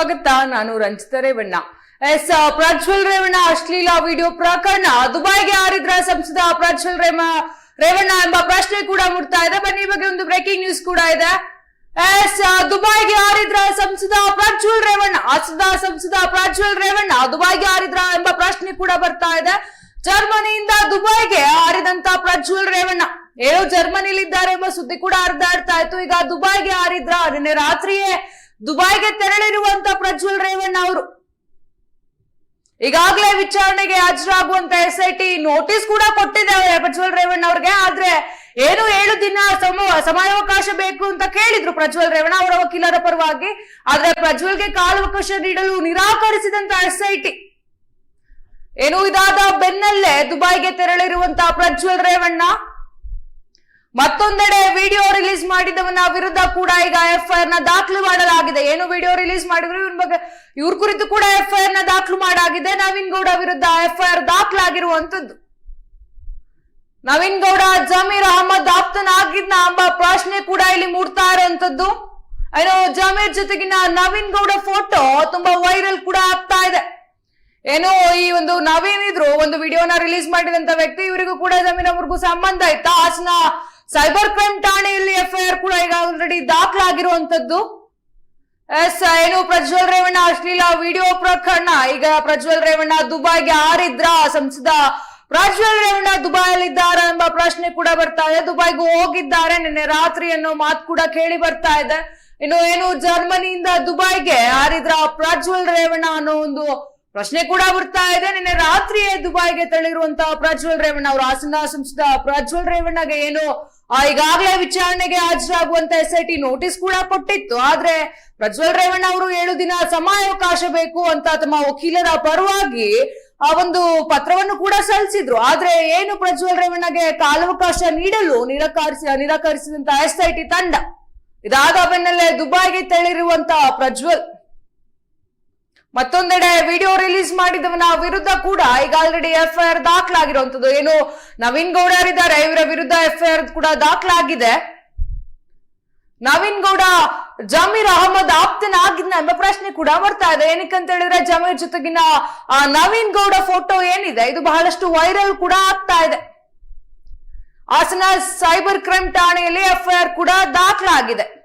ಸ್ವಾಗತ. ನಾನು ರಂಜಿತ ರೇವಣ್ಣ. ಎಸ್ ಪ್ರಜ್ವಲ್ ರೇವಣ್ಣ, ಅಶ್ಲೀಲ ವಿಡಿಯೋ ಪ್ರಕರಣ. ದುಬೈಗೆ ಆರಿದ್ರ ಸಂಸದ ಪ್ರಜ್ವಲ್ ರೇಮ, ರೇವಣ್ಣ ಎಂಬ ಪ್ರಶ್ನೆ ಕೂಡ ಮುಡ್ತಾ ಇದೆ. ಬನ್ನಿ ಬಗ್ಗೆ ಒಂದು ಬ್ರೇಕಿಂಗ್ ನ್ಯೂಸ್ ಕೂಡ ಇದೆ. ಎಸ್ ದುಬೈಗೆ ಆರಿದ್ರ ಸಂಸದ ಪ್ರಜ್ವಲ್ ರೇವಣ್ಣ. ಅಸದ ಸಂಸದ ಪ್ರಜ್ವಲ್ ರೇವಣ್ಣ ದುಬೈಗೆ ಆರಿದ್ರ ಎಂಬ ಪ್ರಶ್ನೆ ಕೂಡ ಬರ್ತಾ ಇದೆ. ಜರ್ಮನಿಯಿಂದ ದುಬೈಗೆ ಆರಿದಂತ ಪ್ರಜ್ವಲ್ ರೇವಣ್ಣ. ಏನು ಜರ್ಮನಿಲಿದ್ದಾರೆ ಎಂಬ ಸುದ್ದಿ ಕೂಡ ಹರಿದಾಡ್ತಾ ಇತ್ತು ಈಗ ದುಬೈಗೆ ಆರಿದ್ರ ನಿನ್ನೆ ರಾತ್ರಿಯೇ ದುಬೈಗೆ ತೆರಳಿರುವಂತ ಪ್ರಜ್ವಲ್ ರೇವಣ್ಣ ಅವರು. ಈಗಾಗಲೇ ವಿಚಾರಣೆಗೆ ಹಾಜರಾಗುವಂತ ಎಸ್ ಐ ಟಿ ನೋಟಿಸ್ ಕೂಡ ಕೊಟ್ಟಿದೆ ಪ್ರಜ್ವಲ್ ರೇವಣ್ಣ ಅವ್ರಿಗೆ. ಆದ್ರೆ ಏನು ಏಳು ದಿನ ಸಮ, ಸಮಯಾವಕಾಶ ಬೇಕು ಅಂತ ಕೇಳಿದ್ರು ಪ್ರಜ್ವಲ್ ರೇವಣ್ಣ ಅವರ ವಕೀಲರ ಪರವಾಗಿ. ಆದ್ರೆ ಪ್ರಜ್ವಲ್ಗೆ ಕಾಲಾವಕಾಶ ನೀಡಲು ನಿರಾಕರಿಸಿದಂತ ಎಸ್ ಐ ಟಿ ಏನು ಇದಾದ ಬೆನ್ನಲ್ಲೇ ದುಬೈಗೆ ತೆರಳಿರುವಂತ ಪ್ರಜ್ವಲ್ ರೇವಣ್ಣ ಮತ್ತೊಂದೆಡೆ ವಿಡಿಯೋ ರಿಲೀಸ್ ಮಾಡಿದವನ ವಿರುದ್ಧ ಕೂಡ ಈಗ ಎಫ್ಐಆರ್ನ ದಾಖಲು ಮಾಡಲಾಗಿದೆ. ಏನು ವಿಡಿಯೋ ರಿಲೀಸ್ ಮಾಡಿದ್ರು ಇವ್ರ ಬಗ್ಗೆ ಇವ್ರ ಕುರಿತು ಕೂಡ ಎಫ್ಐಆರ್ನ ದಾಖಲು ಮಾಡಾಗಿದೆ ನವೀನ್ ಗೌಡ ವಿರುದ್ಧ ಎಫ್ಐಆರ್ ದಾಖಲಾಗಿರುವಂತದ್ದು. ನವೀನ್ ಗೌಡ, ಜಮೀರ್ ಅಹಮದ್ ಆಪ್ತನಾಗಿದ್ನ ಎಂಬ ಪ್ರಶ್ನೆ ಕೂಡ ಇಲ್ಲಿ ಮೂಡ್ತಾ ಇರುವಂತದ್ದು. ಏನೋ ಜಮೀರ್ ಜೊತೆಗಿನ ನವೀನ್ ಗೌಡ ಫೋಟೋ ತುಂಬಾ ವೈರಲ್ ಕೂಡ ಆಗ್ತಾ ಇದೆ. ಏನೋ ಈ ಒಂದು ನವೀನ್ ಇದ್ರು ಒಂದು ವಿಡಿಯೋನ ರಿಲೀಸ್ ಮಾಡಿದಂತ ವ್ಯಕ್ತಿ, ಇವರಿಗೂ ಕೂಡ ಜಮೀನ್ ಅವ್ರಿಗೂ ಸಂಬಂಧ ಇತ್ತ ಹಾಸನ ಸೈಬರ್ ಕ್ರೈಮ್ ಠಾಣೆಯಲ್ಲಿ ಎಫ್ಐಆರ್ ಕೂಡ ಈಗ ಆಲ್ರೆಡಿ ದಾಖಲಾಗಿರುವಂತದ್ದು ಎಸ್, ಏನು ಪ್ರಜ್ವಲ್ ರೇವಣ್ಣ ಅಶ್ಲೀಲ ವಿಡಿಯೋ ಪ್ರಕರಣ. ಈಗ ಪ್ರಜ್ವಲ್ ರೇವಣ್ಣ ದುಬೈಗೆ ಆರಿದ್ರ ಸಂಸದ ಪ್ರಜ್ವಲ್ ರೇವಣ್ಣ ದುಬೈಯಲ್ಲಿದ್ದಾರೆ ಎಂಬ ಪ್ರಶ್ನೆ ಕೂಡ ಬರ್ತಾ ಇದೆ. ದುಬೈಗೂ ಹೋಗಿದ್ದಾರೆ, ನಿನ್ನೆ ರಾತ್ರಿ ಅನ್ನೋ ಮಾತು ಕೂಡ ಕೇಳಿ ಬರ್ತಾ ಇದೆ. ಇನ್ನು ಏನು ಜರ್ಮನಿಯಿಂದ ದುಬೈಗೆ ಆರಿದ್ರ ಪ್ರಜ್ವಲ್ ರೇವಣ್ಣ ಅನ್ನೋ ಒಂದು ಪ್ರಶ್ನೆ ಕೂಡ ಬರ್ತಾ ಇದೆ. ನಿನ್ನೆ ರಾತ್ರಿಯೇ ದುಬೈಗೆ ತೆರಳಿರುವಂತಹ ಪ್ರಜ್ವಲ್ ರೇವಣ್ಣ ಅವರು, ಹಾಸನ ಸಂಸದ ಪ್ರಜ್ವಲ್ ರೇವಣ್ಣಗೆ ಏನು ಈಗಾಗಲೇ ವಿಚಾರಣೆಗೆ ಹಾಜರಾಗುವಂತ ಟಿ ನೋಟಿಸ್ ಕೂಡ ಕೊಟ್ಟಿತ್ತು. ಆದ್ರೆ ಪ್ರಜ್ವಲ್ ರೇವಣ್ಣ ಅವರು ಏಳು ದಿನ ಸಮಯಾವಕಾಶ ಬೇಕು ಅಂತ ತಮ್ಮ ವಕೀಲರ ಪರವಾಗಿ, ಆ, ಒಂದು ಪತ್ರವನ್ನು ಕೂಡ ಸಲ್ಲಿಸಿದ್ರು. ಆದ್ರೆ ಏನು ಪ್ರಜ್ವಲ್ ರೇವಣ್ಣಗೆ ಕಾಲಾವಕಾಶ ನೀಡಲು ನಿರಾಕರಿಸ, ನಿರಾಕರಿಸಿದಂತ ಎಸ್ ಐ ಟಿ ತಂಡ? ಇದಾದ ಬೆನ್ನಲ್ಲೇ ದುಬೈಗೆ ತೆರಳಿರುವಂತ ಪ್ರಜ್ವಲ್. ಮತ್ತೊಂದೆಡೆ ವಿಡಿಯೋ ರಿಲೀಸ್ ಮಾಡಿದವನ ವಿರುದ್ಧ ಕೂಡ ಈಗ ಆಲ್ರೆಡಿ ಎಫ್ಐಆರ್ ದಾಖಲಾಗಿರುವಂತದ್ದು ಏನು, ನವೀನ್ ಗೌಡ ಇದ್ದಾರೆ ಇವರ ವಿರುದ್ಧ ಎಫ್ಐಆರ್ ಕೂಡ ದಾಖಲಾಗಿದೆ. ನವೀನ್ ಗೌಡ, ಜಮೀರ್ ಅಹಮದ್ ಆಪ್ತನಾಗಿದ್ನ ಎಂಬ ಪ್ರಶ್ನೆ ಕೂಡ ಬರ್ತಾ ಇದೆ. ಏನಕ್ಕೆ ಅಂತ ಹೇಳಿದ್ರೆ, ಜಮೀರ್ ಜೊತೆಗಿನ, ಆ, ನವೀನ್ ಗೌಡ ಫೋಟೋ ಏನಿದೆ? ಇದು ಬಹಳಷ್ಟು ವೈರಲ್ ಕೂಡ ಆಗ್ತಾ ಇದೆ. ಹಾಸನ ಸೈಬರ್ ಕ್ರೈಮ್ ಠಾಣೆಯಲ್ಲಿ ಎಫ್ಐಆರ್ ಕೂಡ ದಾಖಲಾಗಿದೆ.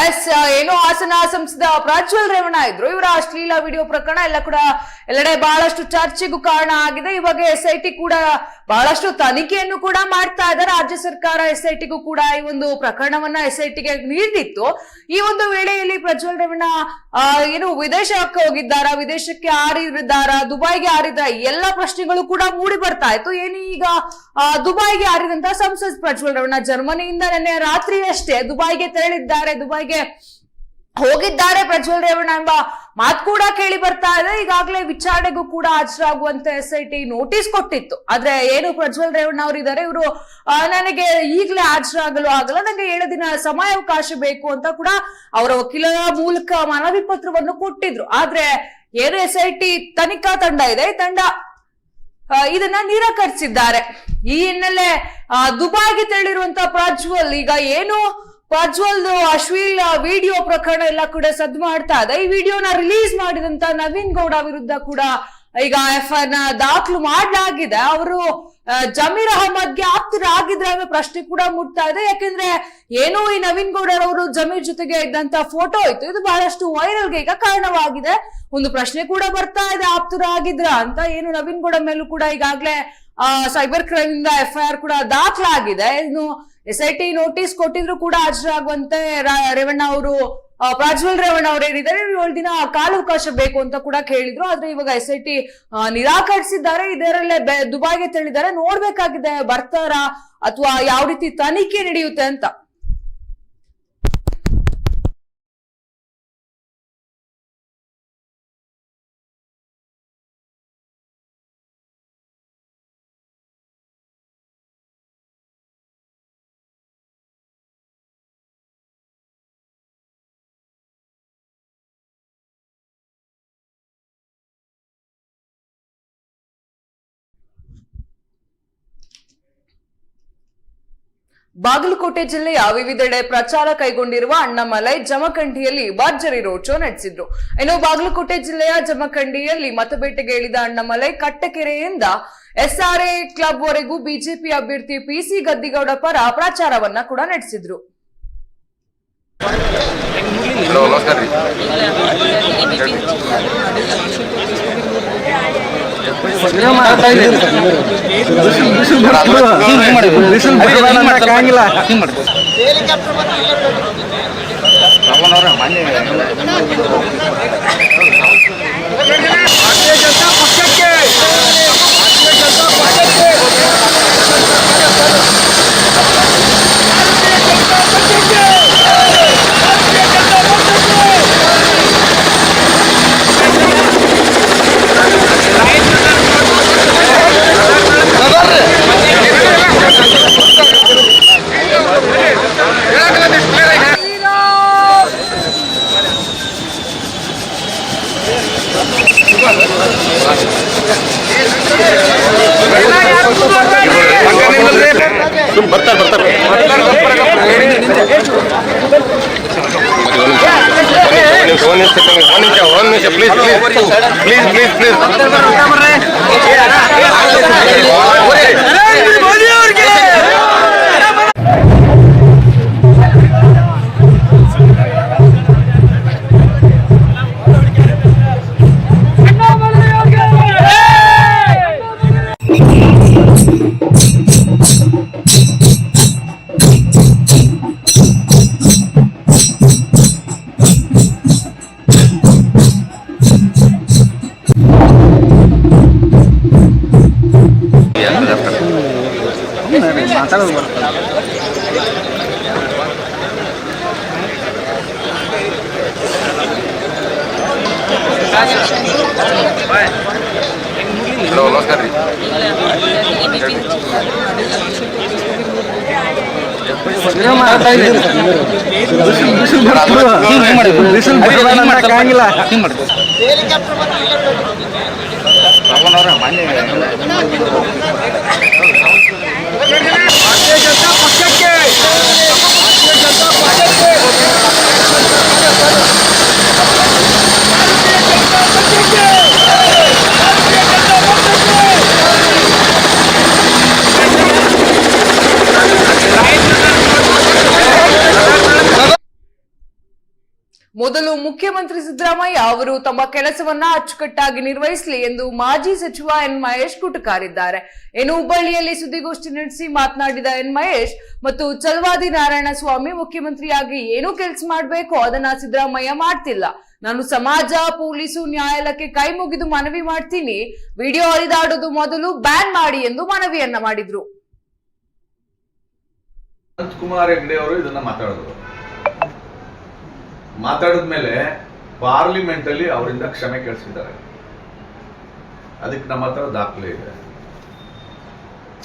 ಎಸ್ ಏನು ಹಾಸನ ಸಂಸದ ಪ್ರಜ್ವಲ್ ರೇವಣ್ಣ ಇದ್ರು. ಇವರ ಅಶ್ಲೀಲ ವಿಡಿಯೋ ಪ್ರಕರಣ ಎಲ್ಲ ಕೂಡ ಎಲ್ಲೆಡೆ ಬಹಳಷ್ಟು ಚರ್ಚೆಗೂ ಕಾರಣ ಆಗಿದೆ. ಇವಾಗ ಎಸ್ ಐ ಟಿ ಕೂಡ ಬಹಳಷ್ಟು ತನಿಖೆಯನ್ನು ಕೂಡ ಮಾಡ್ತಾ ಇದೆ ರಾಜ್ಯ ಸರ್ಕಾರ ಎಸ್ ಐ ಟಿಗೂ ಕೂಡ ಈ ಒಂದು ಪ್ರಕರಣವನ್ನ ಎಸ್ ಐ ಟಿಗೆ ನೀಡಿತ್ತು. ಈ ಒಂದು ವೇಳೆಯಲ್ಲಿ ಪ್ರಜ್ವಲ್ ರೇವಣ್ಣ ಏನು ವಿದೇಶಕ್ಕೆ ಹೋಗಿದ್ದಾರ, ವಿದೇಶಕ್ಕೆ ಹಾರಿದ್ದಾರ ದುಬೈಗೆ ಹಾರಿದ ಎಲ್ಲ ಪ್ರಶ್ನೆಗಳು ಕೂಡ ಮೂಡಿ ಬರ್ತಾ ಇತ್ತು. ಏನು ಈಗ ದುಬೈಗೆ ಹಾರಿದಂತ ಸಂಸದ್ ಪ್ರಜ್ವಲ್ ರೇವಣ್ಣ ಜರ್ಮನಿಯಿಂದ ನಿನ್ನೆ ರಾತ್ರಿ ಅಷ್ಟೇ ದುಬೈಗೆ ತೆರಳಿದ್ದಾರೆ. ಹೋಗಿದ್ದಾರೆ ಪ್ರಜ್ವಲ್ ರೇವಣ್ಣ ಎಂಬ ಮಾತು ಕೂಡ ಕೇಳಿ ಬರ್ತಾ ಇದೆ. ಈಗಾಗಲೇ ವಿಚಾರಣೆಗೂ ಕೂಡ ಹಾಜರಾಗುವಂತೆ ಎಸ್ ಐ ಟಿ ನೋಟಿಸ್ ಕೊಟ್ಟಿತ್ತು. ಆದ್ರೆ ಏನು ಪ್ರಜ್ವಲ್ ರೇವಣ್ಣ ಅವರು ಇದ್ದಾರೆ ಇವರು ನನಗೆ ಈಗಲೇ ಹಾಜರಾಗಲು ಆಗಲ್ಲ ನನಗೆ ಏಳು ದಿನ ಸಮಯಾವಕಾಶ ಬೇಕು ಅಂತ ಕೂಡ ಅವರ ವಕೀಲರ ಮೂಲಕ ಮನವಿ ಪತ್ರವನ್ನು ಕೊಟ್ಟಿದ್ರು. ಆದ್ರೆ ಏನು ಎಸ್ ಐ ಟಿ ತನಿಖಾ ತಂಡ ಇದೆ, ಈ ತಂಡ ಇದನ್ನ ನಿರಾಕರಿಸಿದ್ದಾರೆ. ಈ ಹಿನ್ನೆಲೆ ದುಬಾಯಿಗೆ ತೆರಳಿರುವಂತ ಪ್ರಜ್ವಲ್ ಈಗ ಏನು ಪ್ರಜ್ವಲ್ ಅಶ್ಲೀಲ ವಿಡಿಯೋ ಪ್ರಕರಣ ಎಲ್ಲ ಕೂಡ ಸದ್ದು ಮಾಡ್ತಾ ಇದೆ. ಈ ವಿಡಿಯೋನ ರಿಲೀಸ್ ಮಾಡಿದಂತ ನವೀನ್ ಗೌಡ ವಿರುದ್ಧ ಕೂಡ ಈಗ ಎಫ್ನ ದಾಖಲು ಮಾಡಲಾಗಿದೆ. ಅವರು ಜಮೀರ್ ಅಹಮದ್ಗೆ ಆಪ್ತರಾಗಿದ್ರೆ ಅನ್ನೋ ಪ್ರಶ್ನೆ ಕೂಡ ಮುಟ್ತಾ ಇದೆ. ಯಾಕೆಂದ್ರೆ ಏನೋ ಈ ನವೀನ್ ಗೌಡರವರು ಜಮೀರ್ ಜೊತೆಗೆ ಇದ್ದಂತ ಫೋಟೋ ಇತ್ತು. ಇದು ಬಹಳಷ್ಟು ವೈರಲ್ಗೆ ಈಗ ಕಾರಣವಾಗಿದೆ. ಒಂದು ಪ್ರಶ್ನೆ ಕೂಡ ಬರ್ತಾ ಇದೆ, ಆಪ್ತರಾಗಿದ್ರ ಅಂತ. ಏನು ನವೀನ್ ಗೌಡ ಮೇಲೂ ಕೂಡ ಈಗಾಗಲೇ ಸೈಬರ್ ಕ್ರೈಮ್ ಇಂದ ಎಫ್ಐಆರ್ ಕೂಡ ದಾಖಲಾಗಿದೆ. ಇನ್ನು ಎಸ್ ಐ ಟಿ ನೋಟಿಸ್ ಕೊಟ್ಟಿದ್ರು ಕೂಡ ಹಾಜರಾಗುವಂತೆ ರೇವಣ್ಣ ಅವರು ಪ್ರಾಜ್ವಲ್ ರೇವಣ್ಣ ಅವ್ರು ಏನಿದ್ದಾರೆ ಏಳು ದಿನ ಕಾಲಾವಕಾಶ ಬೇಕು ಅಂತ ಕೂಡ ಕೇಳಿದ್ರು. ಆದ್ರೆ ಇವಾಗ ಎಸ್ ಐ ಟಿ ನಿರಾಕರಿಸಿದ್ದಾರೆ. ಇದರಲ್ಲೇ ದುಬೈಗೆ ತೆರಳಿದ್ದಾರೆ. ನೋಡ್ಬೇಕಾಗಿದೆ ಬರ್ತಾರಾ ಅಥವಾ ಯಾವ ರೀತಿ ತನಿಖೆ ನಡೆಯುತ್ತೆ ಅಂತ. ಬಾಗಲಕೋಟೆ ಜಿಲ್ಲೆಯ ವಿವಿಧೆಡೆ ಪ್ರಚಾರ ಕೈಗೊಂಡಿರುವ ಅಣ್ಣಮಲೈ ಜಮಖಂಡಿಯಲ್ಲಿ ಭರ್ಜರಿ ರೋಡ್ ಶೋ ನಡೆಸಿದ್ರು. ಇನ್ನು ಬಾಗಲಕೋಟೆ ಜಿಲ್ಲೆಯ ಜಮಖಂಡಿಯಲ್ಲಿ ಮತಬೇಟೆಗೆ ಇಳಿದ ಅಣ್ಣಮಲೈ ಕಟ್ಟಕೆರೆಯಿಂದ ಎಸ್ಆರ್ಎ ಕ್ಲಬ್ ವರೆಗೂ ಬಿಜೆಪಿ ಅಭ್ಯರ್ಥಿ ಪಿಸಿ ಗದ್ದಿಗೌಡ ಪರ ಪ್ರಚಾರವನ್ನ ಕೂಡ ನಡೆಸಿದ್ರು. ಹಲೋ ನಮಸ್ಕಾರ ಪಕ್ಷಕ್ಕೆ ಬಿಸಿಲು ಬಿಡಬೇಡ ಅಂತ ಮುಖ್ಯಮಂತ್ರಿ ಸಿದ್ದರಾಮಯ್ಯ ಅವರು ತಮ್ಮ ಕೆಲಸವನ್ನ ಅಚ್ಚುಕಟ್ಟಾಗಿ ನಿರ್ವಹಿಸಲಿ ಎಂದು ಮಾಜಿ ಸಚಿವ ಎನ್ ಮಹೇಶ್ ಕುಟುಕಾರಿದ್ದಾರೆ. ಏನು ಹುಬ್ಬಳ್ಳಿಯಲ್ಲಿ ಸುದ್ದಿಗೋಷ್ಠಿ ನಡೆಸಿ ಮಾತನಾಡಿದ ಎನ್ ಮಹೇಶ್ ಮತ್ತು ಚಲವಾದಿ ನಾರಾಯಣ ಸ್ವಾಮಿ ಮುಖ್ಯಮಂತ್ರಿಯಾಗಿ ಏನು ಕೆಲಸ ಮಾಡಬೇಕು ಅದನ್ನ ಸಿದ್ದರಾಮಯ್ಯ ಮಾಡ್ತಿಲ್ಲ. ನಾನು ಸಮಾಜ, ಪೊಲೀಸು, ನ್ಯಾಯಾಲಯಕ್ಕೆ ಕೈ ಮುಗಿದು ಮನವಿ ಮಾಡ್ತೀನಿ. ವಿಡಿಯೋ ಹರಿದಾಡೋದು ಮೊದಲು ಬ್ಯಾನ್ ಮಾಡಿ ಎಂದು ಮನವಿಯನ್ನ ಮಾಡಿದ್ರು. ಅನಂತಕುಮಾರ್ ಹೆಗ್ಡೆ ಅವರು ಇದನ್ನ ಮಾತಾಡಿದ್ರು ಮಾತಾಡಿದ್ಮೇಲೆ ಪಾರ್ಲಿಮೆಂಟ್ ಅಲ್ಲಿ ಅವರಿಂದ ಕ್ಷಮೆ ಕೇಳಿಸಿದ್ದಾರೆ. ಅದಕ್ಕೆ ನಮ್ಮ ಹತ್ರ ದಾಖಲೆ ಇದೆ.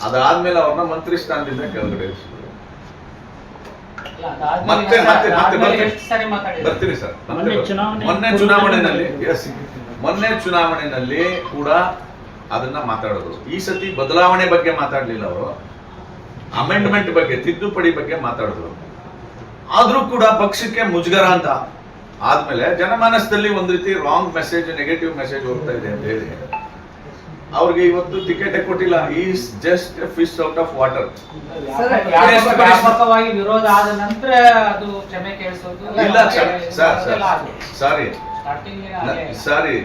ಅದಾದ್ಮೇಲೆ ಅವ್ರನ್ನ ಮಂತ್ರಿ ಸ್ಥಾನದಿಂದ ಕೆಳಗಡೆ ಇಳಿಸಿದ್ರು ಮತ್ತೆ ಮತ್ತೆ ಮತ್ತೆ ಬರ್ತೀನಿ. ಬರ್ತೀನಿ ಸರ್ ಮೊನ್ನೆ ಚುನಾವಣೆನಲ್ಲಿ ಚುನಾವಣೆ ಮೊನ್ನೆ ಚುನಾವಣೆಯಲ್ಲಿ ಎಸ್ ಮೊನ್ನೆ ಚುನಾವಣೆಯಲ್ಲಿ ಕೂಡ ಅದನ್ನ ಮಾತಾಡೋದು. ಈ ಸತಿ ಬದಲಾವಣೆ ಬಗ್ಗೆ ಮಾತಾಡ್ಲಿಲ್ಲ ಅವರು. ಅಮೆಂಡ್ಮೆಂಟ್ ಬಗ್ಗೆ ತಿದ್ದುಪಡಿ ಬಗ್ಗೆ ಮಾತಾಡಿದ್ರು. ಆದ್ರೂ ಕೂಡ ಪಕ್ಷಕ್ಕೆ ಮುಜುಗರ ಅಂತ ಆದ್ಮೇಲೆ ಜನಮಾನಸದಲ್ಲಿ ಒಂದ್ ರೀತಿ ರಾಂಗ್ ಮೆಸೇಜ್ ನೆಗೆಟಿವ್ ಮೆಸೇಜ್ ಹೋಗ್ತಾ ಇದೆ ಅಂತ ಹೇಳಿ. ಅವ್ರಿಗೆ ಇವತ್ತು ಟಿಕೆಟ್ ಕೊಟ್ಟಿಲ್ಲ. Is just fish out of water ವಿರೋಧ ಆದ ನಂತರ ಅದು ಕ್ಷಮೆ ಕೇಳಿಸೋದು ಇಲ್ಲ sir sir sorry starting sorry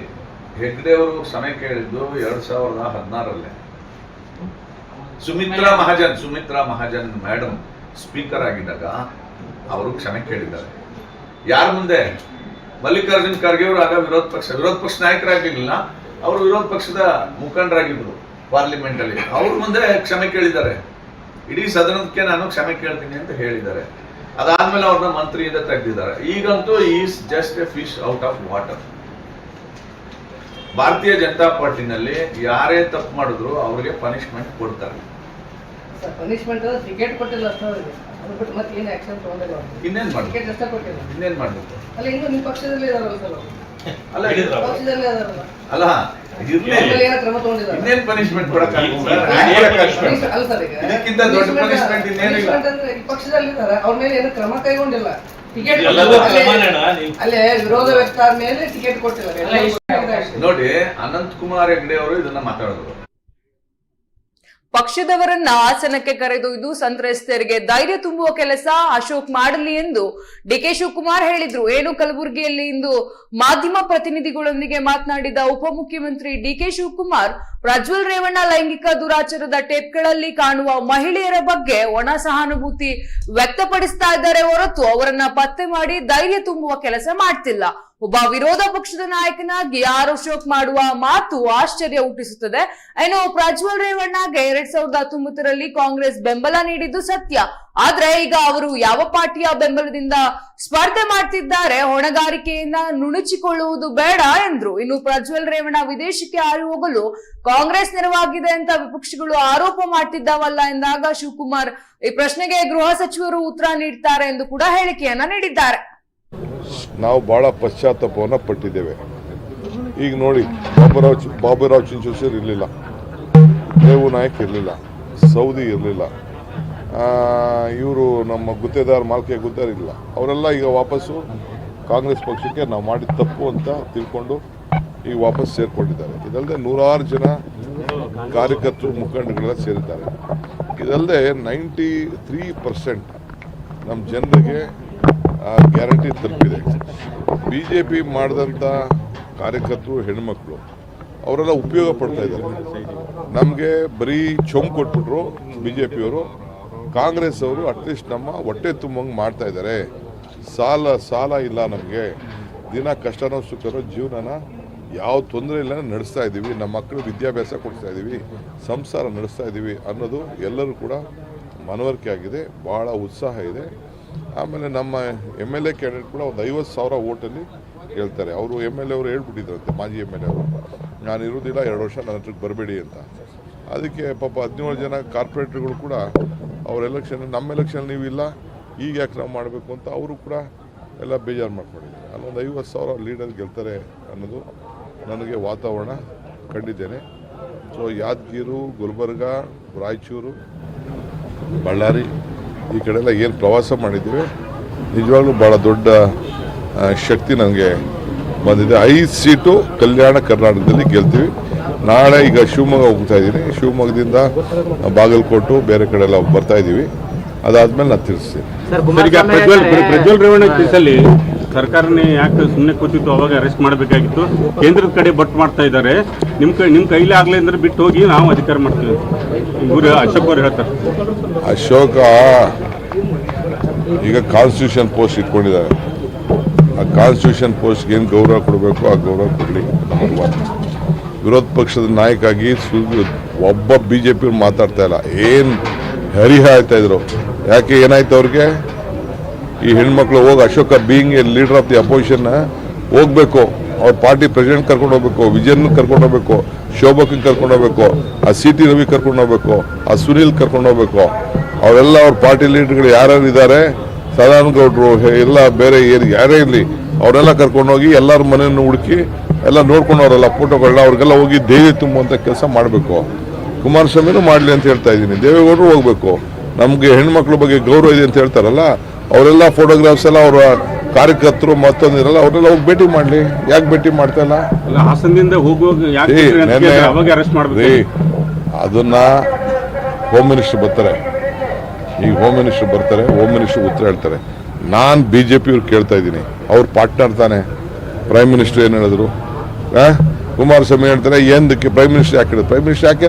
Hegde ಅವರು ಕ್ಷಮೆ ಕೇಳಿದ್ದು ಎರಡ್ ಸಾವಿರದ ಹದಿನಾರಲ್ಲೇ. ಸುಮಿತ್ರಾ ಮಹಾಜನ್ ಸುಮಿತ್ರಾ ಮಹಾಜನ್ ಮೇಡಮ್ ಸ್ಪೀಕರ್ ಆಗಿದ್ದಾಗ ಅವರು ಕ್ಷಮೆ ಕೇಳಿದ್ದಾರೆ. ಯಾರ ಮುಂದೆ? ಮಲ್ಲಿಕಾರ್ಜುನ್ ಖರ್ಗೆ ಅವರು ಆಗ ವಿರೋಧ ಪಕ್ಷ ವಿರೋಧ ಪಕ್ಷ ನಾಯಕರಾಗಿರ್ಲಿಲ್ಲ. ಅವರು ವಿರೋಧ ಪಕ್ಷದ ಮುಖಂಡರಾಗಿದ್ದರು ಪಾರ್ಲಿಮೆಂಟ್ ಅಲ್ಲಿ ಅವ್ರ ಮುಂದೆ ಕ್ಷಮೆ ಕೇಳಿದ್ದಾರೆ. ಇಡೀ ಸದನಕ್ಕೆ ನಾನು ಕ್ಷಮೆ ಕೇಳ್ತೀನಿ ಅಂತ ಹೇಳಿದ್ದಾರೆ. ಅದಾದ್ಮೇಲೆ ಅವ್ರನ್ನ ಮಂತ್ರಿಯಿಂದ ತೆಗೆದಿದ್ದಾರೆ. ಈಗಂತೂ is just a fish out of water Bharatiya Janata ಪಾರ್ಟಿನಲ್ಲಿ ಯಾರೇ ತಪ್ಪು ಮಾಡಿದ್ರು ಅವ್ರಿಗೆ ಪನಿಷ್ಮೆಂಟ್ ಕೊಡ್ತಾರೆ. ಪನಿಷ್ಮೆಂಟ್ ಟಿಕೆಟ್ ಕೊಟ್ಟಿಲ್ಲ ಅದು ಬಿಟ್ಟು ಮತ್ತೆ ಏನು ಆಕ್ಷನ್ ತಗೊಂಡಿಲ್ಲ ಇನ್ನೇನ್ ಟಿಕೆಟ್ ಅಷ್ಟೇ ಕೊಟ್ಟಿಲ್ಲ. ಇನ್ನೇನ್ ಮಾಡ್ಬೇಕು? ಅಲ್ಲ ಇನ್ನು ನಿಮ್ಮ ಪಕ್ಷದಲ್ಲಿ ಇದಾರಲ್ಲ ಸರ್ ಅವ್ರು. ಅಲ್ಲ ಪಕ್ಷದಲ್ಲೇ ಅಲ್ಲ ಇರ್ಲಿ. ಏನೋ ಕ್ರಮ ತಗೊಂಡಿದ್ದಾರೆ? ಇನ್ನೇನ್ ಪನಿಷ್ಮೆಂಟ್ ಕೊಡಕ್ಕಾಗುತ್ತೆ ಅಲ್ಲ ಸರ್ ಈಗ. ಇದಕ್ಕಿಂತ ದೊಡ್ಡ punishment ಇನ್ನೇನಿಲ್ಲ. punishment ಅಂದ್ರೆ ಈ ಪಕ್ಷದಲ್ಲಿದ್ದಾರೆ ಅವ್ರ ಮೇಲೆ ಏನು ಕ್ರಮ ಕೈಗೊಂಡಿಲ್ಲ. ಟಿಕೆಟ್ ಎಲ್ಲವೂ ಕ್ರಮನೇನ ನೀವು. ಅಲ್ಲೇ ವಿರೋಧ ವ್ಯಕ್ತ ಆದ್ಮೇಲೆ ಟಿಕೆಟ್ ಕೊಟ್ಟಿಲ್ಲ. ಇಷ್ಟ- ನೋಡಿ ಅನಂತ್ ಕುಮಾರ್ ಹೆಗ್ಡೆ ಅವರು ಇದನ್ನ ಮಾತಾಡಿದ್ರು. ಪಕ್ಷದವರನ್ನ ಹಾಸನಕ್ಕೆ ಕರೆದೊಯ್ದು ಸಂತ್ರಸ್ತರಿಗೆ ಧೈರ್ಯ ತುಂಬುವ ಕೆಲಸ ಅಶೋಕ್ ಮಾಡಲಿ ಎಂದು ಡಿಕೆ ಶಿವಕುಮಾರ್ ಹೇಳಿದ್ರು. ಏನು ಕಲಬುರಗಿಯಲ್ಲಿ ಇಂದು ಮಾಧ್ಯಮ ಪ್ರತಿನಿಧಿಗಳೊಂದಿಗೆ ಮಾತನಾಡಿದ ಉಪಮುಖ್ಯಮಂತ್ರಿ ಡಿಕೆ ಶಿವಕುಮಾರ್, ಪ್ರಜ್ವಲ್ ರೇವಣ್ಣ ಲೈಂಗಿಕ ದುರಾಚಾರದ ಟೇಪ್ಗಳಲ್ಲಿ ಕಾಣುವ ಮಹಿಳೆಯರ ಬಗ್ಗೆ ಒಣ ಸಹಾನುಭೂತಿ ವ್ಯಕ್ತಪಡಿಸ್ತಾ ಇದ್ದಾರೆ ಹೊರತು ಅವರನ್ನ ಪತ್ತೆ ಮಾಡಿ ಧೈರ್ಯ ತುಂಬುವ ಕೆಲಸ ಮಾಡ್ತಿಲ್ಲ. ಒಬ್ಬ ವಿರೋಧ ಪಕ್ಷದ ನಾಯಕನಾಗಿ ಆರ್ ಅಶೋಕ್ ಮಾಡುವ ಮಾತು ಆಶ್ಚರ್ಯ ಹುಟ್ಟಿಸುತ್ತದೆ. ಏನು, ಪ್ರಜ್ವಲ್ ರೇವಣ್ಣಗೆ ಎರಡ್ ಸಾವಿರದ ಹತ್ತೊಂಬತ್ತರಲ್ಲಿ ಕಾಂಗ್ರೆಸ್ ಬೆಂಬಲ ನೀಡಿದ್ದು ಸತ್ಯ. ಆದ್ರೆ ಈಗ ಅವರು ಯಾವ ಪಾರ್ಟಿಯ ಬೆಂಬಲದಿಂದ ಸ್ಪರ್ಧೆ ಮಾಡ್ತಿದ್ದಾರೆ, ಹೊಣೆಗಾರಿಕೆಯಿಂದ ನುಣುಚಿಕೊಳ್ಳುವುದು ಬೇಡ ಎಂದ್ರು. ಇನ್ನು ಪ್ರಜ್ವಲ್ ರೇವಣ್ಣ ವಿದೇಶಕ್ಕೆ ಹಾರಿ ಹೋಗಲು ಕಾಂಗ್ರೆಸ್ ನೆರವಾಗಿದೆ ಅಂತ ವಿಪಕ್ಷಗಳು ಆರೋಪ ಮಾಡ್ತಿದ್ದಾವಲ್ಲ ಎಂದಾಗ ಶಿವಕುಮಾರ್ ಈ ಪ್ರಶ್ನೆಗೆ ಗೃಹ ಸಚಿವರು ಉತ್ತರ ನೀಡ್ತಾರೆ ಎಂದು ಕೂಡ ಹೇಳಿಕೆಯನ್ನ ನೀಡಿದ್ದಾರೆ. ನಾವು ಭಾಳ ಪಶ್ಚಾತ್ತಾಪವನ್ನು ಪಟ್ಟಿದ್ದೇವೆ. ಈಗ ನೋಡಿ, ಬಾಬುರಾವ್ ಬಾಬುರಾವ್ ಚಿಂಚೋಶರ್ ಇರಲಿಲ್ಲ. ದೇವು ನಾಯಕ್ ಇರಲಿಲ್ಲ. ಸೌದಿ ಇರಲಿಲ್ಲ. ಇವರು ನಮ್ಮ ಗುತ್ತೇದಾರ್ ಮಾಲ್ಕೆ ಗುತ್ತೇದಾರ್ ಇರಲಿಲ್ಲ. ಅವರೆಲ್ಲ ಈಗ ವಾಪಸ್ಸು ಕಾಂಗ್ರೆಸ್ ಪಕ್ಷಕ್ಕೆ ನಾವು ಮಾಡಿದ ತಪ್ಪು ಅಂತ ತಿಳ್ಕೊಂಡು ಈಗ ವಾಪಸ್ ಸೇರಿಕೊಂಡಿದ್ದಾರೆ. ಇದಲ್ಲದೆ ನೂರಾರು ಜನ ಕಾರ್ಯಕರ್ತರು ಮುಖಂಡಗಳೆಲ್ಲ ಸೇರಿದ್ದಾರೆ. ಇದಲ್ಲದೆ ನೈಂಟಿ ತ್ರೀ ನಮ್ಮ ಜನರಿಗೆ ಗ್ಯಾರಂಟಿ ತಲುಪಿದೆ. ಬಿ ಜೆ ಪಿ ಮಾಡಿದಂಥ ಕಾರ್ಯಕರ್ತರು ಹೆಣ್ಮಕ್ಳು, ಅವರೆಲ್ಲ ಉಪಯೋಗ ಪಡ್ತಾ ಇದ್ದಾರೆ. ನಮಗೆ ಬರೀ ಚೊಂಬು ಕೊಟ್ಬಿಟ್ರು ಬಿ ಜೆ ಪಿಯವರು ಕಾಂಗ್ರೆಸ್ ಅವರು ಅಟ್ಲೀಸ್ಟ್ ನಮ್ಮ ಹೊಟ್ಟೆ ತುಂಬಂಗೆ ಮಾಡ್ತಾ ಇದ್ದಾರೆ. ಸಾಲ ಸಾಲ ಇಲ್ಲ ನಮಗೆ. ದಿನ ಕಷ್ಟನೋ ಸುಖನೋ ಜೀವನನ ಯಾವ ತೊಂದರೆ ಇಲ್ಲ ನಡೆಸ್ತಾ ಇದ್ದೀವಿ ನಮ್ಮ ಮಕ್ಕಳು ವಿದ್ಯಾಭ್ಯಾಸ ಕೊಡ್ತಾ ಇದ್ದೀವಿ ಸಂಸಾರ ನಡೆಸ್ತಾ ಇದ್ದೀವಿ ಅನ್ನೋದು ಎಲ್ಲರೂ ಕೂಡ ಮನವರಿಕೆ ಆಗಿದೆ. ಭಾಳ ಉತ್ಸಾಹ ಇದೆ. ಆಮೇಲೆ ನಮ್ಮ ಎಂ ಎಲ್ ಎ ಕ್ಯಾಂಡಿಡೇಟ್ ಕೂಡ ಒಂದು ಐವತ್ತು ಸಾವಿರ ಓಟಲ್ಲಿ ಹೇಳ್ತಾರೆ. ಅವರು ಎಂ ಎಲ್ ಎ ಅವರು ಹೇಳ್ಬಿಟ್ಟಿದ್ರಂತೆ, ಮಾಜಿ ಎಂ ಎಲ್ ಎ ಅವರು. ನಾನು ಇರೋದಿಲ್ಲ ಎರಡು ವರ್ಷ ನನ್ನ ಹತ್ರಕ್ಕೆ ಬರಬೇಡಿ ಅಂತ. ಅದಕ್ಕೆ ಪಾಪ ಹದಿನೇಳು ಜನ ಕಾರ್ಪೊರೇಟ್ರುಗಳು ಕೂಡ ಅವ್ರ ಎಲೆಕ್ಷನ್ ನಮ್ಮ ಎಲೆಕ್ಷನ್ ನೀವು ಇಲ್ಲ, ಈಗ ಯಾಕೆ ನಾವು ಮಾಡಬೇಕು ಅಂತ ಅವರು ಕೂಡ ಎಲ್ಲ ಬೇಜಾರು ಮಾಡ್ಕೊಂಡಿದ್ದಾರೆ. ಅಲ್ಲೊಂದು ಐವತ್ತು ಸಾವಿರ ಲೀಡರ್ ಗೆಲ್ತಾರೆ ಅನ್ನೋದು ನನಗೆ ವಾತಾವರಣ ಕಂಡಿದ್ದೇನೆ. ಸೊ ಯಾದಗಿರು, ಗುಲ್ಬರ್ಗ, ರಾಯಚೂರು, ಬಳ್ಳಾರಿ ಈ ಕಡೆ ಎಲ್ಲ ಏನು ಪ್ರವಾಸ ಮಾಡಿದ್ದೀವಿ? ನಿಜವಾಗ್ಲೂ ಭಾಳ ದೊಡ್ಡ ಶಕ್ತಿ ನನಗೆ ಬಂದಿದೆ. ಐದು ಸೀಟು ಕಲ್ಯಾಣ ಕರ್ನಾಟಕದಲ್ಲಿ ಗೆಲ್ತೀವಿ. ನಾಳೆ ಈಗ ಶಿವಮೊಗ್ಗ ಹೋಗ್ತಾ ಇದ್ದೀನಿ. ಶಿವಮೊಗ್ಗದಿಂದ ಬಾಗಲಕೋಟು ಬೇರೆ ಕಡೆ ಎಲ್ಲ ಬರ್ತಾ ಇದ್ದೀವಿ. ಅದಾದ್ಮೇಲೆ ನಾನು ತಿಳಿಸ್ತೀನಿ ಸರ್ಕಾರನೇ ಯಾಕೆ ಸುಮ್ಮನೆ ಕೂತಿತ್ತು, ಅವಾಗ ಅರೆಸ್ಟ್ ಮಾಡಬೇಕಾಗಿತ್ತು. ಕೇಂದ್ರದ ಕಡೆ ಬಟ್ ಮಾಡ್ತಾ ಇದ್ದಾರೆ. ನಿಮ್ಮ ಕೈ ನಿಮ್ಮ ಕೈಲಿ ಆಗಲಿ ಅಂದ್ರೆ ಬಿಟ್ಟು ಹೋಗಿ ನಾವು ಅಧಿಕಾರ ಮಾಡ್ತೀವಿ. ಗುರು ಅಶೋಕ್ ಅವ್ರು ಹೇಳ್ತಾರೆ. ಅಶೋಕ, ಈಗ ಕಾನ್ಸ್ಟಿಟ್ಯೂಷನ್ ಪೋಸ್ಟ್ ಇಟ್ಕೊಂಡಿದ್ದಾರೆ. ಆ ಕಾನ್ಸ್ಟಿಟ್ಯೂಷನ್ ಪೋಸ್ಟ್ಗೆ ಏನು ಗೌರವ ಕೊಡಬೇಕು, ಆ ಗೌರವ ಕೊಡಲಿ ವಿರೋಧ ಪಕ್ಷದ ನಾಯಕಾಗಿ ಒಬ್ಬ ಬಿ ಜೆ ಪಿ ಮಾತಾಡ್ತಾ ಇಲ್ಲ. ಏನು ಹರಿಹ ಆಯ್ತಾ ಇದ್ರು? ಯಾಕೆ ಏನಾಯ್ತು ಅವ್ರಿಗೆ? ಈ ಹೆಣ್ಮಕ್ಳು ಹೋಗಿ Ashoka being a leader of the opposition ಹೋಗ್ಬೇಕು. ಅವ್ರ ಪಾರ್ಟಿ ಪ್ರೆಸಿಡೆಂಟ್ ಕರ್ಕೊಂಡು ಹೋಗ್ಬೇಕು ವಿಜಯನ್ ಕರ್ಕೊಂಡು ಹೋಗ್ಬೇಕು ಶೋಭಕನ್ ಕರ್ಕೊಂಡು ಹೋಗ್ಬೇಕು, ಆ ಸಿ ಟಿ ರವಿ ಕರ್ಕೊಂಡು ಹೋಗ್ಬೇಕು, ಆ ಸುನೀಲ್ ಕರ್ಕೊಂಡು ಹೋಗ್ಬೇಕು. ಅವರೆಲ್ಲ ಅವ್ರ ಪಾರ್ಟಿ ಲೀಡರ್ಗಳು ಯಾರ್ಯಾರು ಇದ್ದಾರೆ ಸದಾನಂದ ಗೌಡ್ರು, ಹೆ- ಎಲ್ಲ ಬೇರೆ ಏನು ಯಾರೇ ಇರಲಿ, ಅವರೆಲ್ಲ ಕರ್ಕೊಂಡೋಗಿ ಎಲ್ಲರ ಮನೆಯನ್ನು ಹುಡುಕಿ ಎಲ್ಲ ನೋಡ್ಕೊಂಡವ್ರಲ್ಲ ಫೋಟೋಗಳನ್ನ ಅವ್ರಿಗೆಲ್ಲ ಹೋಗಿ ಧೈರ್ಯ ತುಂಬುವಂಥ ಕೆಲಸ ಮಾಡಬೇಕು. ಕುಮಾರಸ್ವಾಮಿನೂ ಮಾಡಲಿ ಅಂತ ಹೇಳ್ತಾ ಇದ್ದೀನಿ. ದೇವೇಗೌಡರು ಹೋಗ್ಬೇಕು. ನಮಗೆ ಹೆಣ್ಮಕ್ಳ ಬಗ್ಗೆ ಗೌರವ ಇದೆ ಅಂತ ಹೇಳ್ತಾರಲ್ಲ ಅವರೆಲ್ಲ ಫೋಟೋಗ್ರಾಫ್ಸ್ ಎಲ್ಲ ಅವರ ಕಾರ್ಯಕರ್ತರು ಮತ್ತೊಂದಿರಲ್ಲ ಅವರೆಲ್ಲ ಹೋಗಿ ಭೇಟಿ ಮಾಡಲಿ. ಯಾಕೆ ಭೇಟಿ ಮಾಡ್ತಾ ಇಲ್ಲ? ಹಾಸನದಿಂದ ಅದನ್ನ ಹೋಮ್ ಮಿನಿಸ್ಟರ್ ಬರ್ತಾರೆ. ಈಗ ಹೋಮ್ ಮಿನಿಸ್ಟರ್ ಬರ್ತಾರೆ ಹೋಮ್ ಮಿನಿಸ್ಟರ್ ಉತ್ತರ ಹೇಳ್ತಾರೆ. ನಾನು ಬಿ ಜೆ ಪಿಯವ್ರು ಕೇಳ್ತಾ ಇದ್ದೀನಿ. ಅವ್ರ ಪಾರ್ಟ್ನರ್ ತಾನೆ. ಪ್ರೈಮ್ ಮಿನಿಸ್ಟರ್ ಏನು ಹೇಳಿದ್ರು? ಕುಮಾರಸ್ವಾಮಿ ಹೇಳ್ತಾರೆ ಎಂದಕ್ಕೆ? ಪ್ರೈಮ್ ಮಿನಿಸ್ಟರ್ ಯಾಕೆ ಹೇಳಿದ್ರು? ಪ್ರೈಮ್ ಮಿನಿಸ್ಟರ್ ಯಾಕೆ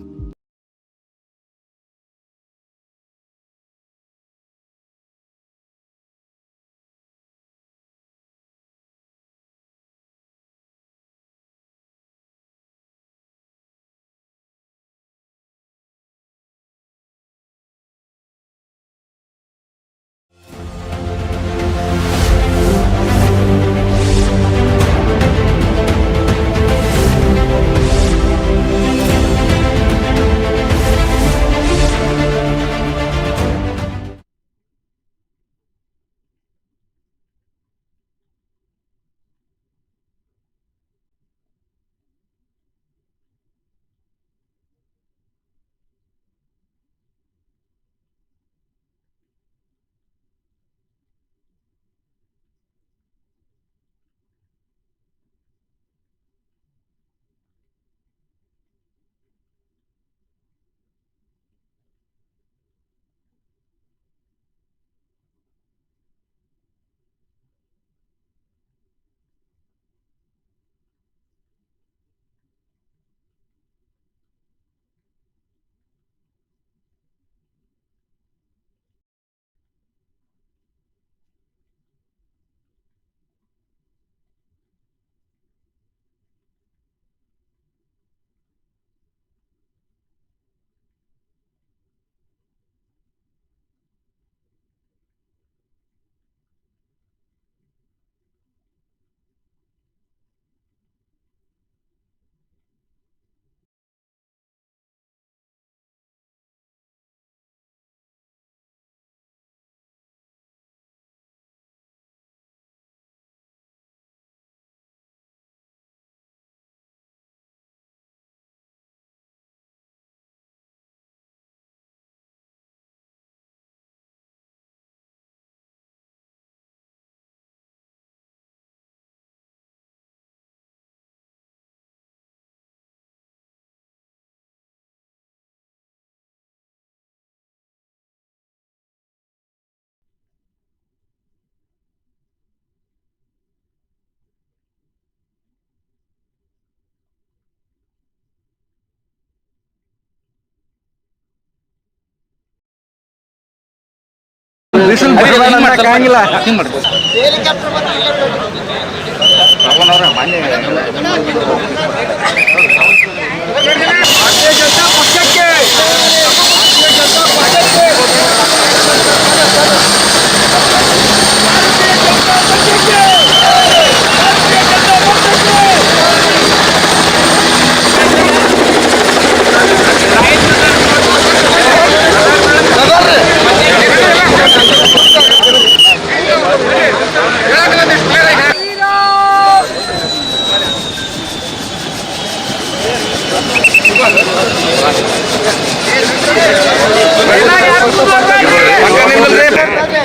ಬಿಸಿಲು ಮಾಡ್ತಾರೆ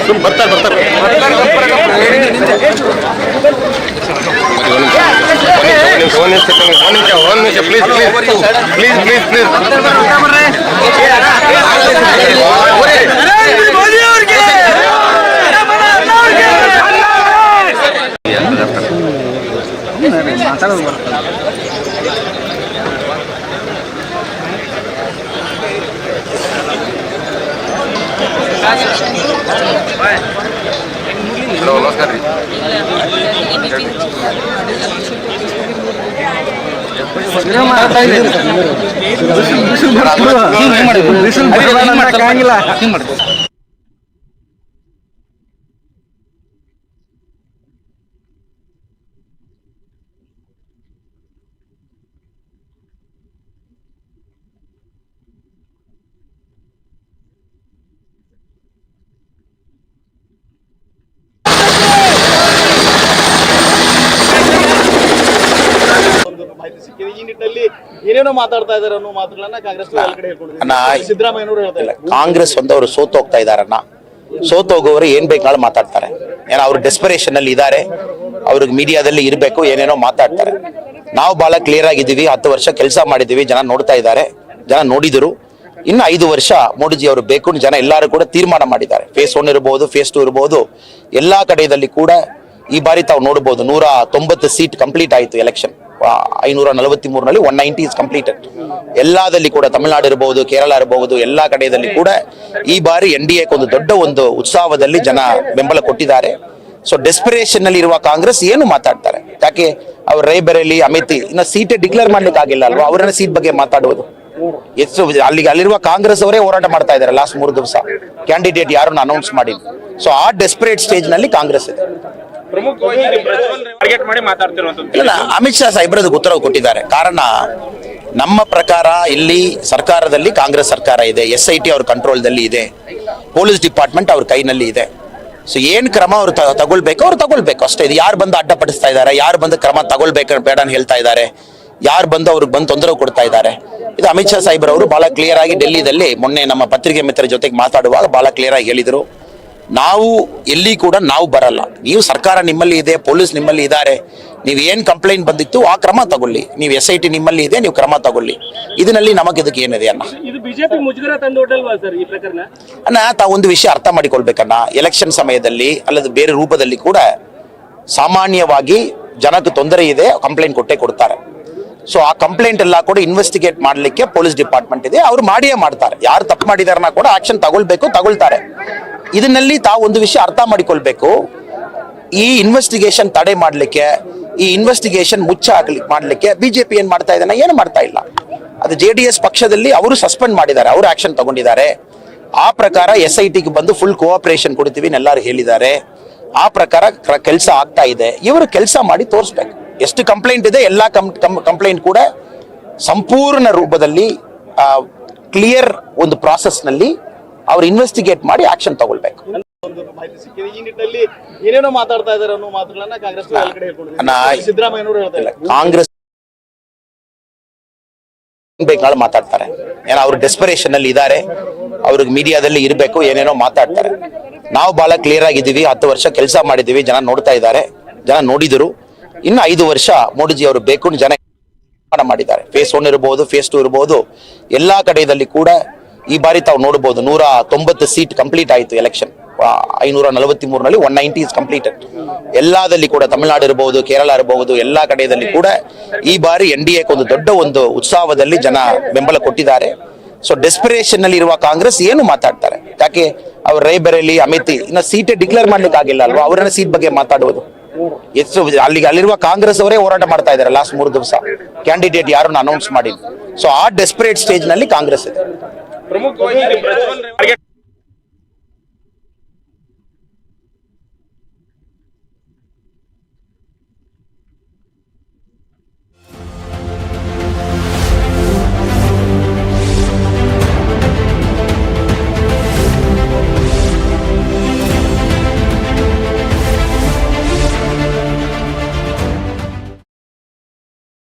ಸುಮ್ ಬರ್ತಾರೆ ಬರ್ತಾರೆ ಒಂದು ನಿಮಿಷ ಒಂದು ನಿಮಿಷ ಒಂದು ನಿಮಿಷ please please please please please ಮಾತಾಡೋದು ಬರುತ್ತೆ ಹಲೋ ನಮಸ್ಕಾರ ರೀ ಬಿಸಿಲು ಬಿಸಿಲು ಅನ್ನಕ್ಕಾಗಿಲ್ಲ. ಏನೇನೋ ಮಾತಾಡ್ತಾ ಇದಾರೆ ಅನ್ನೋ ಮಾತುಗಳನ್ನ ಕಾಂಗ್ರೆಸ್ ಎಲ್ಲ ಕಡೆ ಹೇಳ್ಕೊಂಡಿದ್ದಾರೆ ಸಿದ್ದರಾಮಯ್ಯನವರು ಹೇಳ್ತಾ ಇದ್ದಾರೆ. ಕಾಂಗ್ರೆಸ್ ಒಂದವರು ಸೋತು ಹೋಗ್ತಾ ಇದಾರನ್ನ ಸೋತು ಹೋಗೋರು ಏನ್ ಬೇಕಾದ್ರೂ ಮಾತಾಡ್ತಾರೆ. ಏನೋ ಅವ್ರು ಡೆಸ್ಪರೇಷನ್ ಅಲ್ಲಿ ಇದ್ದಾರೆ ಅವ್ರಿಗೆ ಮೀಡಿಯಾದಲ್ಲಿ ಇರಬೇಕು ಏನೇನೋ ಮಾತಾಡ್ತಾರೆ. ನಾವು ಬಹಳ ಕ್ಲಿಯರ್ ಆಗಿದ್ದೀವಿ ಹತ್ತು ವರ್ಷ ಕೆಲಸ ಮಾಡಿದ್ದೀವಿ ಜನ ನೋಡ್ತಾ ಇದ್ದಾರೆ ಜನ ನೋಡಿದರು. ಇನ್ನು ಐದು ವರ್ಷ ಮೋದಿಜಿ ಅವರು ಬೇಕು ಜನ ಎಲ್ಲರೂ ಕೂಡ ತೀರ್ಮಾನ ಮಾಡಿದ್ದಾರೆ. ಫೇಸ್ ಒನ್ ಇರಬಹುದು ಫೇಸ್ ಟು ಇರಬಹುದು ಎಲ್ಲಾ ಕಡೆಯಲ್ಲಿ ಕೂಡ ಈ ಬಾರಿ ತಾವು ನೋಡಬಹುದು ನೂರ ತೊಂಬತ್ತು ಸೀಟ್ ಕಂಪ್ಲೀಟ್ ಆಯಿತು ಎಲೆಕ್ಷನ್ ಐನೂರ ನಲವತ್ತಿ ಮೂರನಲ್ಲಿ ಒನ್ ನೈಂಟಿ ಇಸ್ ಕಂಪ್ಲೀಟೆಡ್ ಎಲ್ಲದಲ್ಲಿ ಕೂಡ ತಮಿಳುನಾಡು ಇರಬಹುದು ಕೇರಳ ಇರಬಹುದು ಎಲ್ಲ ಕಡೆಯಲ್ಲಿ ಕೂಡ ಈ ಬಾರಿ ಎನ್ ಡಿ ಒಂದು ದೊಡ್ಡ ಒಂದು ಉತ್ಸವದಲ್ಲಿ ಜನ ಬೆಂಬಲ ಕೊಟ್ಟಿದ್ದಾರೆ. ಸೊ ಡೆಸ್ಪಿರೇಷನ್ನಲ್ಲಿ ಇರುವ ಕಾಂಗ್ರೆಸ್ ಏನು ಮಾತಾಡ್ತಾರೆ? ಯಾಕೆ? ಅವ್ರ ರೈಬರೇಲಿ ಅಮಿತ್ ಇನ್ನ ಸೀಟೇ ಡಿಕ್ಲೇರ್ ಮಾಡ್ಲಿಕ್ಕೆ ಆಗಿಲ್ಲ ಅಲ್ವಾ? ಅವರನ್ನ ಸೀಟ್ ಬಗ್ಗೆ ಮಾತಾಡುವುದು. ಎಷ್ಟು ಅಲ್ಲಿಗೆ ಅಲ್ಲಿರುವ ಕಾಂಗ್ರೆಸ್ ಅವರೇ ಹೋರಾಟ ಮಾಡ್ತಾ ಇದ್ದಾರೆ ಲಾಸ್ಟ್ ಮೂರು ದಿವಸ. ಕ್ಯಾಂಡಿಡೇಟ್ ಯಾರನ್ನು ಅನೌನ್ಸ್ ಮಾಡಿ ಸೊ ಆ ಡೆಸ್ಪರೇಟ್ ಸ್ಟೇಜ್ನಲ್ಲಿ ಕಾಂಗ್ರೆಸ್ ಇದೆ. ಇಲ್ಲ ಅಮಿತ್ ಶಾ ಸಾಹೇಬ್ರದ್ದು ಉತ್ತರ ಕೊಟ್ಟಿದ್ದಾರೆ. ಕಾರಣ, ನಮ್ಮ ಪ್ರಕಾರ ಇಲ್ಲಿ ಸರ್ಕಾರದಲ್ಲಿ ಕಾಂಗ್ರೆಸ್ ಸರ್ಕಾರ ಇದೆ, ಎಸ್ ಐ ಟಿ ಅವ್ರ ಕಂಟ್ರೋಲ್ದಲ್ಲಿ ಇದೆ, ಪೊಲೀಸ್ ಡಿಪಾರ್ಟ್ಮೆಂಟ್ ಅವ್ರ ಕೈನಲ್ಲಿ ಇದೆ. ಸೊ ಏನು ಕ್ರಮ ಅವ್ರು ತಗೊಳ್ಬೇಕು ಅವ್ರು ತಗೊಳ್ಬೇಕು ಅಷ್ಟೇ. ಇದು ಯಾರು ಬಂದು ಅಡ್ಡಪಡಿಸ್ತಾ ಇದ್ದಾರೆ, ಯಾರು ಬಂದು ಕ್ರಮ ತಗೊಳ್ಬೇಕು ಬೇಡ ಅಂತ ಹೇಳ್ತಾ ಇದ್ದಾರೆ, ಯಾರು ಬಂದು ಅವ್ರಿಗೆ ಬಂದು ತೊಂದರೆ ಕೊಡ್ತಾ ಇದ್ದಾರೆ. ಇದು ಅಮಿತ್ ಶಾ ಸಾಹೇಬ್ರವರು ಬಹಳ ಕ್ಲಿಯರ್ ಆಗಿ ಡೆಲ್ಲಿದಲ್ಲಿ ಮೊನ್ನೆ ನಮ್ಮ ಪತ್ರಿಕೆ ಮಿತ್ರರ ಜೊತೆಗೆ ಮಾತಾಡುವಾಗ ಬಹಳ ಕ್ಲಿಯರ್ ಆಗಿ ಹೇಳಿದರು. ನಾವು ಎಲ್ಲಿ ಕೂಡ ನಾವು ಬರಲ್ಲ. ನೀವು ಸರ್ಕಾರ ನಿಮ್ಮಲ್ಲಿ ಇದೆ ಪೊಲೀಸ್ ನಿಮ್ಮಲ್ಲಿ ಇದ್ದಾರೆ ನೀವು ಏನು ಕಂಪ್ಲೇಂಟ್ ಬಂದಿತ್ತು ಆ ಕ್ರಮ ತಗೊಳ್ಳಿ. ನೀವು ಎಸ್ ಐ ಟಿ ನಿಮ್ಮಲ್ಲಿ ಇದೆ ನೀವು ಕ್ರಮ ತಗೊಳ್ಳಿ. ಇದರಲ್ಲಿ ನಮಗೆ ಇದಕ್ಕೆ ಏನಿದೆ ಅಣ್ಣ? ಅಣ್ಣ ತಾವು ಒಂದು ವಿಷಯ ಅರ್ಥ ಮಾಡಿಕೊಳ್ಬೇಕಣ್ಣ. ಎಲೆಕ್ಷನ್ ಸಮಯದಲ್ಲಿ ಅಲ್ಲದೆ ಬೇರೆ ರೂಪದಲ್ಲಿ ಕೂಡ ಸಾಮಾನ್ಯವಾಗಿ ಜನಕ್ಕೆ ತೊಂದರೆ ಇದೆ ಕಂಪ್ಲೇಂಟ್ ಕೊಟ್ಟೆ ಕೊಡ್ತಾರೆ. ಸೊ ಆ ಕಂಪ್ಲೇಂಟ್ ಎಲ್ಲ ಕೂಡ ಇನ್ವೆಸ್ಟಿಗೇಟ್ ಮಾಡಲಿಕ್ಕೆ ಪೊಲೀಸ್ ಡಿಪಾರ್ಟ್ಮೆಂಟ್ ಇದೆ. ಅವ್ರು ಮಾಡಿಯೇ ಮಾಡ್ತಾರೆ. ಯಾರು ತಪ್ಪು ಮಾಡಿದಾರನ್ನ ಕೂಡ ಆಕ್ಷನ್ ತಗೊಳ್ಬೇಕು, ತಗೊಳ್ತಾರೆ. ಇದನ್ನಲ್ಲಿ ತಾವು ಒಂದು ವಿಷಯ ಅರ್ಥ ಮಾಡಿಕೊಳ್ಬೇಕು. ಈ ಇನ್ವೆಸ್ಟಿಗೇಷನ್ ತಡೆ ಮಾಡಲಿಕ್ಕೆ, ಈ ಇನ್ವೆಸ್ಟಿಗೇಷನ್ ಮುಚ್ಚ ಹಾಕ್ಲಿಕ್ಕೆ ಮಾಡಲಿಕ್ಕೆ ಬಿಜೆಪಿ ಏನು ಮಾಡ್ತಾ ಇದ್ದಾನೆ? ಏನು ಮಾಡ್ತಾ ಇಲ್ಲ. ಅದು ಜೆ ಡಿ ಎಸ್ ಪಕ್ಷದಲ್ಲಿ ಅವರು ಸಸ್ಪೆಂಡ್ ಮಾಡಿದ್ದಾರೆ. ಅವರು ಆಕ್ಷನ್ ತಗೊಂಡಿದ್ದಾರೆ. ಆ ಪ್ರಕಾರ ಎಸ್ ಐ ಟಿಗೆ ಬಂದು ಫುಲ್ ಕೋಆಪರೇಷನ್ ಕೊಡ್ತೀವಿ ಎಲ್ಲರೂ ಹೇಳಿದ್ದಾರೆ. ಆ ಪ್ರಕಾರ ಕೆಲಸ ಆಗ್ತಾ ಇದೆ. ಇವರು ಕೆಲಸ ಮಾಡಿ ತೋರಿಸ್ಬೇಕು. ಎಷ್ಟು ಕಂಪ್ಲೇಂಟ್ ಇದೆ ಎಲ್ಲ ಕಂಪ್ಲೇಂಟ್ ಕೂಡ ಸಂಪೂರ್ಣ ರೂಪದಲ್ಲಿ ಕ್ಲಿಯರ್ ಒಂದು ಪ್ರಾಸೆಸ್ನಲ್ಲಿ ನಲ್ಲಿ ಅವ್ರು ಇನ್ವೆಸ್ಟಿಗೇಟ್ ಮಾಡಿ ಆಕ್ಷನ್ ತಗೊಳ್ಬೇಕು. ಕಾಂಗ್ರೆಸ್ ಬೇಕಾದ್ರೆ ಮಾತಾಡ್ತಾರೆ. ಏನೋ ಅವ್ರು ಡೆಸ್ಪರೇಷನ್ ಅಲ್ಲಿ ಇದ್ದಾರೆ ಅವ್ರಿಗೆ ಮೀಡಿಯಾದಲ್ಲಿ ಇರಬೇಕು ಏನೇನೋ ಮಾತಾಡ್ತಾರೆ. ನಾವು ಬಹಳ ಕ್ಲಿಯರ್ ಆಗಿದ್ದೀವಿ ಹತ್ತು ವರ್ಷ ಕೆಲಸ ಮಾಡಿದ್ದೀವಿ ಜನ ನೋಡ್ತಾ ಇದ್ದಾರೆ ಜನ ನೋಡಿದರು. ಇನ್ನು ಐದು ವರ್ಷ ಮೋಡಿಜಿ ಅವರು ಬೇಕು ಜನ ಮಾಡಿದ್ದಾರೆ. ಫೇಸ್ ಒನ್ ಇರಬಹುದು ಫೇಸ್ ಟು ಇರಬಹುದು ಎಲ್ಲಾ ಕಡೆಯಲ್ಲಿ ಕೂಡ ಈ ಬಾರಿ ತಾವು ನೋಡಬಹುದು ನೂರ ತೊಂಬತ್ತು ಸೀಟ್ ಕಂಪ್ಲೀಟ್ ಆಯಿತು ಎಲೆಕ್ಷನ್ ಐನೂರ ನಲವತ್ತಿ ಮೂರನಲ್ಲಿ ಒನ್ ನೈಂಟಿ ಇಸ್ ಕಂಪ್ಲೀಟೆಡ್ ಎಲ್ಲದಲ್ಲಿ ಕೂಡ ತಮಿಳುನಾಡು ಇರಬಹುದು ಕೇರಳ ಇರಬಹುದು ಎಲ್ಲಾ ಕಡೆಯಲ್ಲಿ ಕೂಡ ಈ ಬಾರಿ ಎನ್ ಡಿ ಒಂದು ದೊಡ್ಡ ಒಂದು ಉತ್ಸವದಲ್ಲಿ ಜನ ಬೆಂಬಲ ಕೊಟ್ಟಿದ್ದಾರೆ. ಸೊ ಡೆಸ್ಪಿರೇಷನ್ನಲ್ಲಿ ಇರುವ ಕಾಂಗ್ರೆಸ್ ಏನು ಮಾತಾಡ್ತಾರೆ? ಯಾಕೆ? ಅವ್ರ ರೈಬರೇಲಿ, ಅಮಿತ್ ಇನ್ನ ಸೀಟೇ ಡಿಕ್ಲೇರ್ ಮಾಡ್ಲಿಕ್ಕೆ ಆಗಿಲ್ಲ ಅಲ್ವಾ? ಅವರನ್ನ ಸೀಟ್ ಬಗ್ಗೆ ಮಾತಾಡುವುದು. ಎಷ್ಟು ಅಲ್ಲಿಗೆ ಅಲ್ಲಿರುವ ಕಾಂಗ್ರೆಸ್ ಅವರೇ ಹೋರಾಟ ಮಾಡ್ತಾ ಇದ್ದಾರೆ ಲಾಸ್ಟ್ ಮೂರು ದಿವಸ. ಕ್ಯಾಂಡಿಡೇಟ್ ಯಾರನ್ನು ಅನೌನ್ಸ್ ಮಾಡಿ ಸೊ ಆ ಡೆಸ್ಪರೇಟ್ ಸ್ಟೇಜ್ನಲ್ಲಿ ಕಾಂಗ್ರೆಸ್ ಇದೆ.